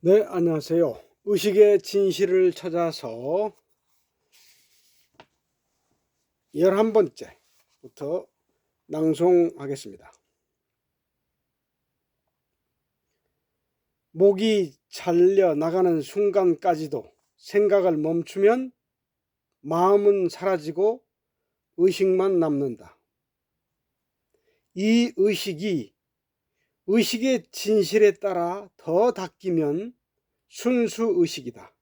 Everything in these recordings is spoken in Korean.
네, 안녕하세요. 의식의 진실을 찾아서 11번째부터 낭송하겠습니다. 목이 잘려 나가는 순간까지도 생각을 멈추면 마음은 사라지고 의식만 남는다. 이 의식이 의식의 진실에 따라 더 닦이면 순수 의식이다.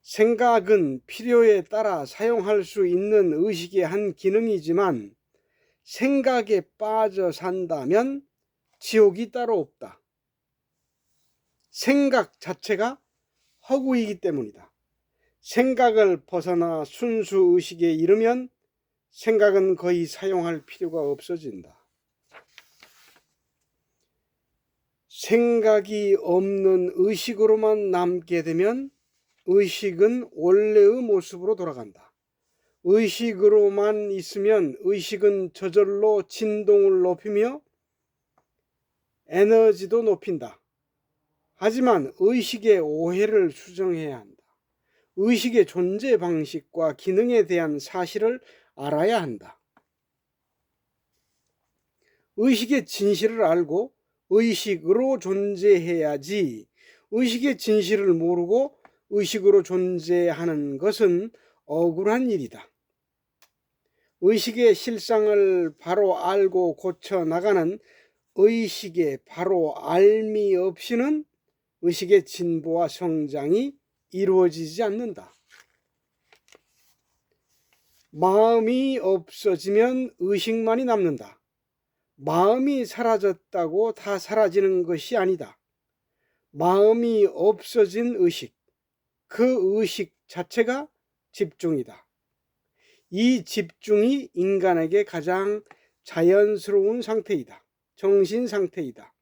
생각은 필요에 따라 사용할 수 있는 의식의 한 기능이지만 생각에 빠져 산다면 지옥이 따로 없다. 생각 자체가 허구이기 때문이다. 생각을 벗어나 순수 의식에 이르면 생각은 거의 사용할 필요가 없어진다. 생각이 없는 의식으로만 남게 되면 의식은 원래의 모습으로 돌아간다. 의식으로만 있으면 의식은 저절로 진동을 높이며 에너지도 높인다. 하지만 의식의 오해를 수정해야 한다. 의식의 존재 방식과 기능에 대한 사실을 알아야 한다. 의식의 진실을 알고 의식으로 존재해야지 의식의 진실을 모르고 의식으로 존재하는 것은 억울한 일이다. 의식의 실상을 바로 알고 고쳐 나가는 의식의 바로 알미 없이는 의식의 진보와 성장이 이루어지지 않는다. 마음이 없어지면 의식만이 남는다. 마음이 사라졌다고 다 사라지는 것이 아니다. 마음이 없어진 의식, 그 의식 자체가 집중이다. 이 집중이 인간에게 가장 자연스러운 상태이다. 정신 상태이다.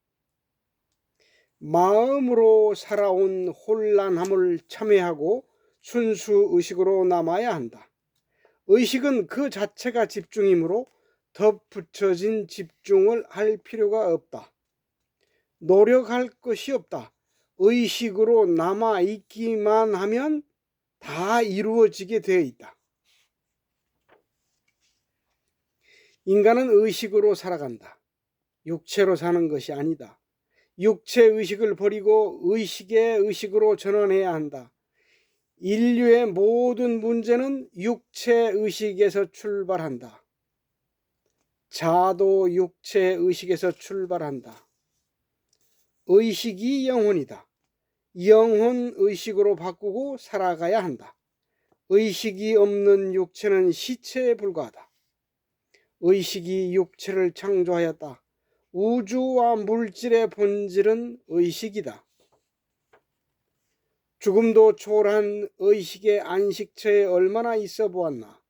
마음으로 살아온 혼란함을 참회하고 순수 의식으로 남아야 한다. 의식은 그 자체가 집중이므로 덧붙여진 집중을 할 필요가 없다. 노력할 것이 없다. 의식으로 남아 있기만 하면 다 이루어지게 되어 있다. 인간은 의식으로 살아간다. 육체로 사는 것이 아니다. 육체 의식을 버리고 의식의 의식으로 전환해야 한다. 인류의 모든 문제는 육체 의식에서 출발한다. 자도 육체 의식에서 출발한다. 의식이 영혼이다. 영혼 의식으로 바꾸고 살아가야 한다. 의식이 없는 육체는 시체에 불과하다. 의식이 육체를 창조하였다. 우주와 물질의 본질은 의식이다. 죽음도 초월한 의식의 안식처에 얼마나 있어 보았나.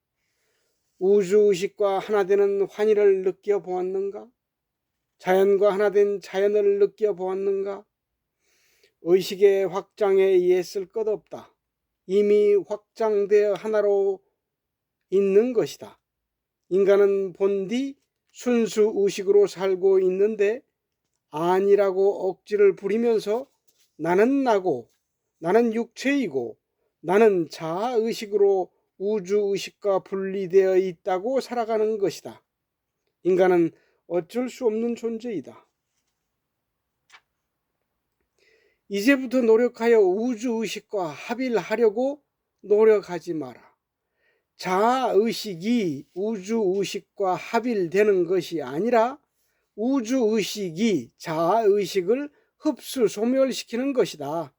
우주의식과 하나 되는 환희를 느껴보았는가? 자연과 하나 된 자연을 느껴보았는가? 의식의 확장에 의했을 것 없다. 이미 확장되어 하나로 있는 것이다. 인간은 본디 순수 의식으로 살고 있는데 아니라고 억지를 부리면서 나는 나고 나는 육체이고 나는 자아의식으로 우주 의식과 분리되어 있다고 살아가는 것이다. 인간은 어쩔 수 없는 존재이다. 이제부터 노력하여 우주 의식과 합일 하려고 노력하지 마라. 자의식이 우주 의식과 합일되는 것이 아니라 우주 의식이 자의식을 흡수 소멸시키는 것이다.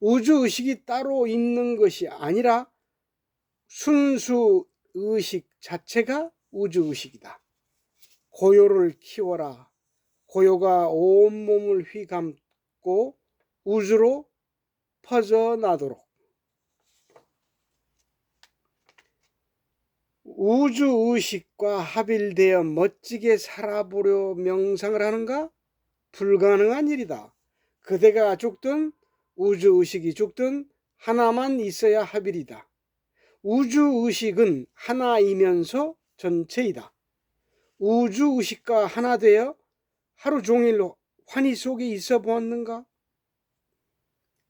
우주 의식이 따로 있는 것이 아니라 순수 의식 자체가 우주 의식이다. 고요를 키워라. 고요가 온몸을 휘감고 우주로 퍼져나도록. 우주 의식과 합일되어 멋지게 살아보려 명상을 하는가? 불가능한 일이다. 그대가 죽든 우주 의식이 죽든 하나만 있어야 합일이다. 우주의식은 하나이면서 전체이다. 우주의식과 하나 되어 하루 종일 환희 속에 있어 보았는가?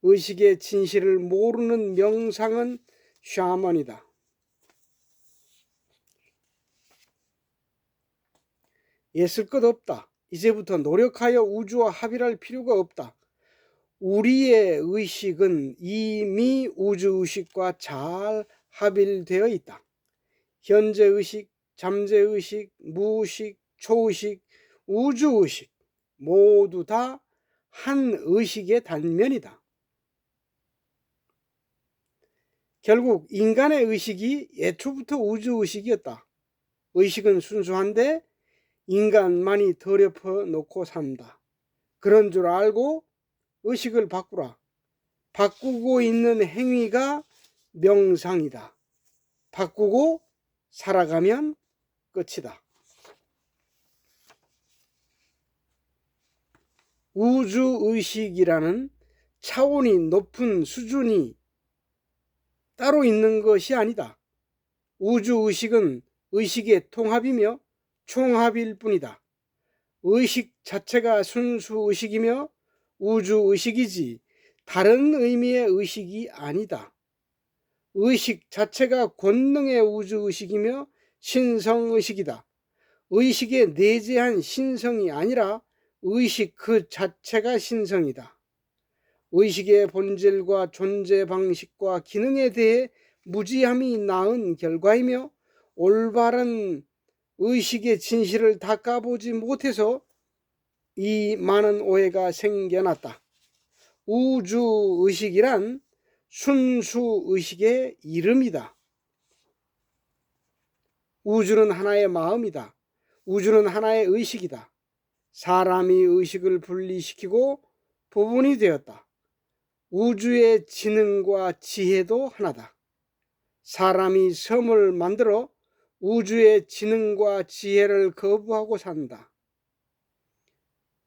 의식의 진실을 모르는 명상은 샤먼이다. 애쓸 것 없다. 이제부터 노력하여 우주와 합의할 필요가 없다. 우리의 의식은 이미 우주 의식과 잘 합일되어 있다. 현재 의식, 잠재 의식, 무의식, 초의식, 우주 의식 모두 다 한 의식의 단면이다. 결국 인간의 의식이 예초부터 우주 의식이었다. 의식은 순수한데 인간만이 더럽혀 놓고 산다. 그런 줄 알고 의식을 바꾸라. 바꾸고 있는 행위가 명상이다. 바꾸고 살아가면 끝이다. 우주의식이라는 차원이 높은 수준이 따로 있는 것이 아니다. 우주의식은 의식의 통합이며 총합일 뿐이다. 의식 자체가 순수 의식이며 우주 의식이지 다른 의미의 의식이 아니다. 의식 자체가 권능의 우주 의식이며 신성 의식이다. 의식의 내재한 신성이 아니라 의식 그 자체가 신성이다. 의식의 본질과 존재 방식과 기능에 대해 무지함이 낳은 결과이며 올바른 의식의 진실을 닦아보지 못해서 이 많은 오해가 생겨났다. 우주 의식이란 순수 의식의 이름이다. 우주는 하나의 마음이다. 우주는 하나의 의식이다. 사람이 의식을 분리시키고 부분이 되었다. 우주의 지능과 지혜도 하나다. 사람이 섬을 만들어 우주의 지능과 지혜를 거부하고 산다.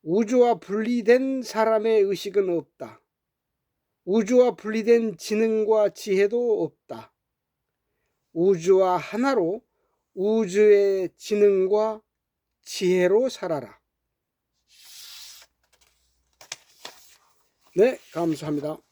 우주와 분리된 사람의 의식은 없다. 우주와 분리된 지능과 지혜도 없다. 우주와 하나로 우주의 지능과 지혜로 살아라. 네, 감사합니다.